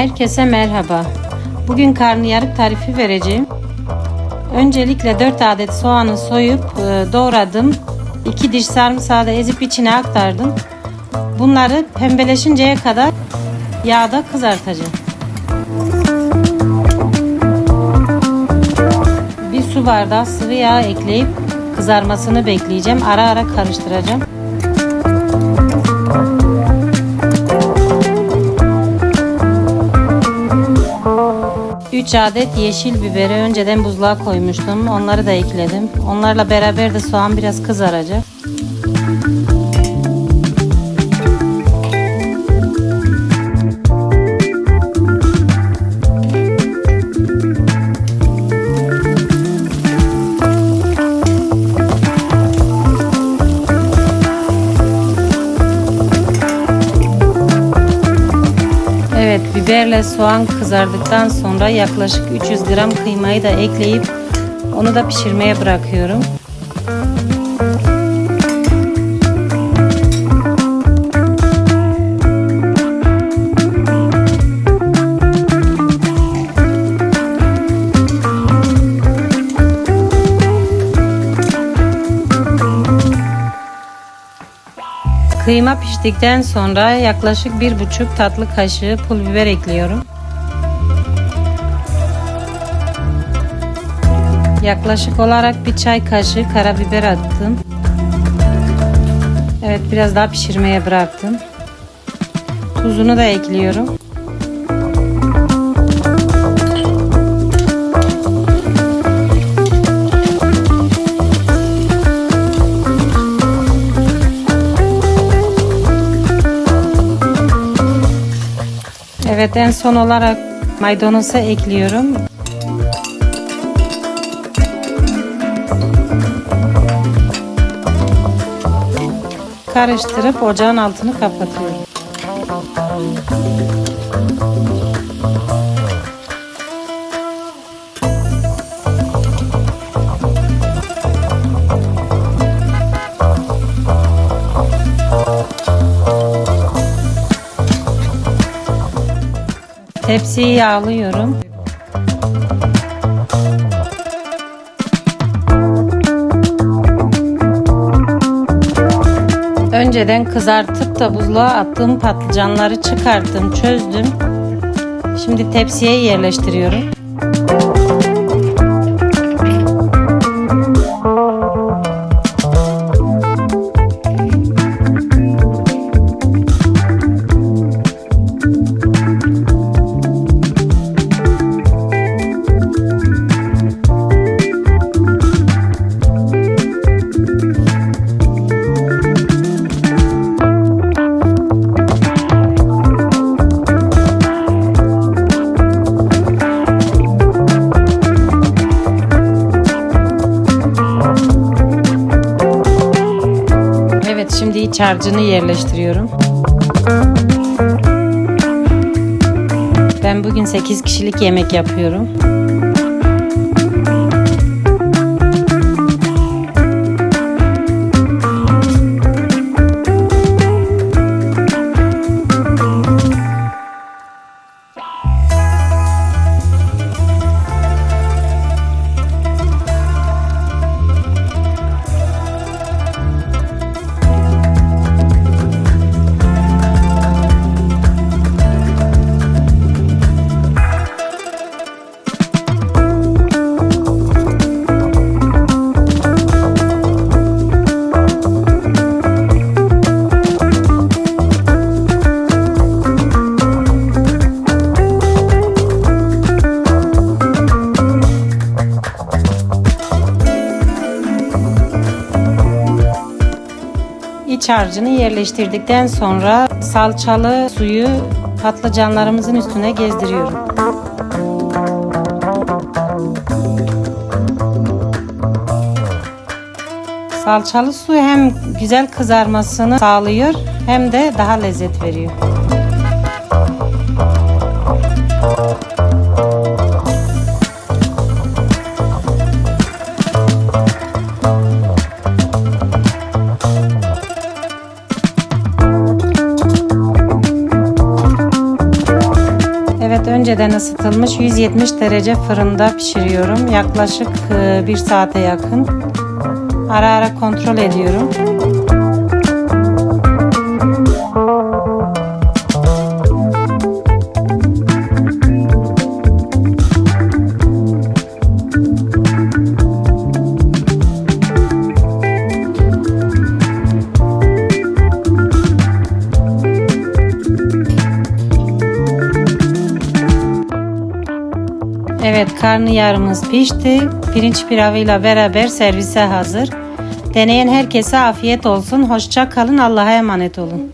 Herkese merhaba. Bugün karnıyarık tarifi vereceğim. Öncelikle 4 adet soğanı soyup e, doğradım. 2 diş sarımsağı da ezip içine aktardım. Bunları pembeleşinceye kadar yağda kızartacağım. Bir su bardağı sıvı yağ ekleyip kızarmasını bekleyeceğim. Ara ara karıştıracağım. 3 adet yeşil biberi önceden buzluğa koymuştum. Onları da ekledim. Onlarla beraber de soğan biraz kızaracak. Biberle soğan kızardıktan sonra yaklaşık 300 gram kıymayı da ekleyip onu da pişirmeye bırakıyorum. Kıyma piştikten sonra yaklaşık bir buçuk tatlı kaşığı pul biber ekliyorum. Yaklaşık olarak bir çay kaşığı karabiber attım. Evet biraz daha pişirmeye bıraktım. Tuzunu da ekliyorum. Evet en son olarak maydanozu ekliyorum. Karıştırıp ocağın altını kapatıyorum. Tepsiyi yağlıyorum. Önceden kızartıp da buzluğa attığım patlıcanları çıkarttım, çözdüm. Şimdi tepsiye yerleştiriyorum. Harcını yerleştiriyorum. Ben bugün 8 kişilik yemek yapıyorum. Harcını yerleştirdikten sonra salçalı suyu patlıcanlarımızın üstüne gezdiriyorum. Salçalı su hem güzel kızarmasını sağlıyor hem de daha lezzet veriyor. Önceden ısıtılmış 170 derece fırında pişiriyorum. Yaklaşık e, bir saate yakın. Ara ara kontrol ediyorum. Evet karnıyarımız pişti. Pirinç pilavıyla beraber servise hazır. Deneyen herkese afiyet olsun. Hoşça kalın. Allah'a emanet olun.